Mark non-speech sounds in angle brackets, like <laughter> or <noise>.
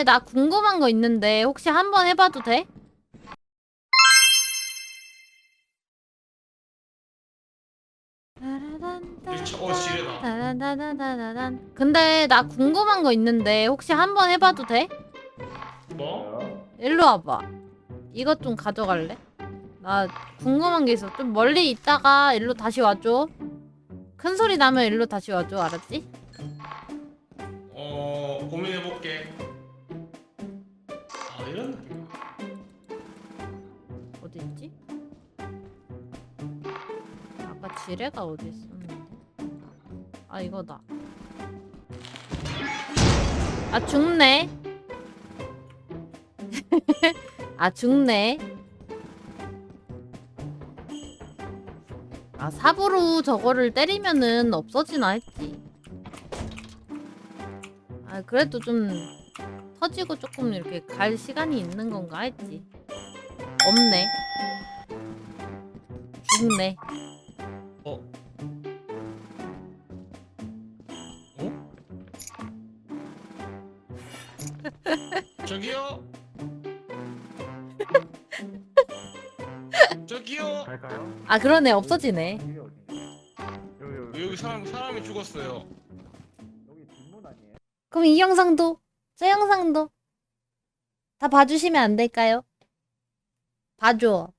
근데 나 궁금한 거 있는데 혹시 한번 해봐도 돼? 어 지뢰다. 따라다다다다단. 근데 나 궁금한 거 있는데 혹시 한번 해봐도 돼? 뭐? 일로 와봐. 이것 좀 가져갈래? 나 궁금한 게 있어. 좀 멀리 있다가 일로 다시 와줘. 큰 소리 나면 일로 다시 와줘. 알았지? 지뢰가 어디 있었는데? 아 이거다. 아 죽네. <laughs> 아 죽네. 아 삽으로 저거를 때리면은 없어지나 했지. 아 그래도 좀 터지고 조금 이렇게 갈 시간이 있는 건가 했지. 없네. 죽네. <laughs> 저기요? <laughs> 저기요? 갈까요? 아 그러네 없어지네. 여기 어디? 여기 여기 여기 사람 사람이 죽었어요. 여기 뒷문 아니에요? 그럼 이 영상도 저 영상도 다 봐주시면 안 될까요? 봐줘.